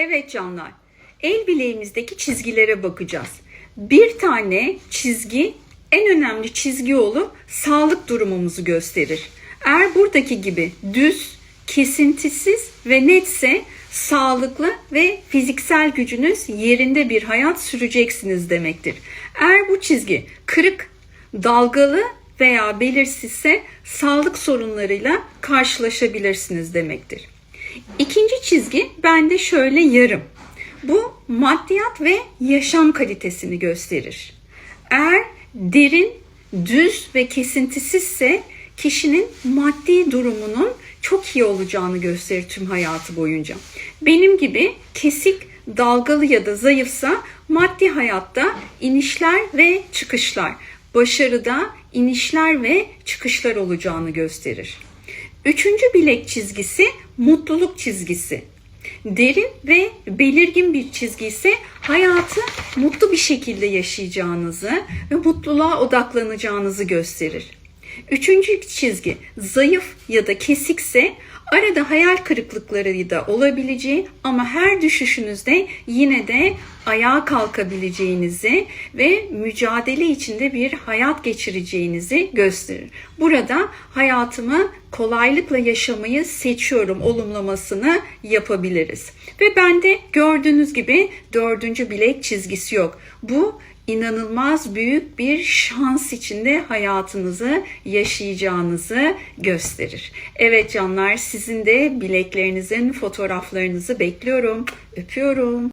Evet canlar. El bileğimizdeki çizgilere bakacağız. Bir tane çizgi en önemli çizgi olup sağlık durumumuzu gösterir. Eğer buradaki gibi düz, kesintisiz ve netse sağlıklı ve fiziksel gücünüz yerinde bir hayat süreceksiniz demektir. Eğer bu çizgi kırık, dalgalı veya belirsizse sağlık sorunlarıyla karşılaşabilirsiniz demektir. İkinci çizgi bende şöyle yarım. Bu maddiyat ve yaşam kalitesini gösterir. Eğer derin, düz ve kesintisizse kişinin maddi durumunun çok iyi olacağını gösterir tüm hayatı boyunca. Benim gibi kesik, dalgalı ya da zayıfsa maddi hayatta inişler ve çıkışlar, başarıda inişler ve çıkışlar olacağını gösterir. Üçüncü bilek çizgisi mutluluk çizgisi. Derin ve belirgin bir çizgi ise hayatı mutlu bir şekilde yaşayacağınızı ve mutluluğa odaklanacağınızı gösterir. Üçüncü çizgi zayıf ya da kesikse arada hayal kırıklıkları da olabileceği ama her düşüşünüzde yine de ayağa kalkabileceğinizi ve mücadele içinde bir hayat geçireceğinizi gösterir. Burada hayatımı kolaylıkla yaşamayı seçiyorum olumlamasını yapabiliriz. Ve bende gördüğünüz gibi dördüncü bilek çizgisi yok. Bu inanılmaz büyük bir şans içinde hayatınızı yaşayacağınızı gösterir. Evet canlar sizin de bileklerinizin fotoğraflarınızı bekliyorum. Öpüyorum.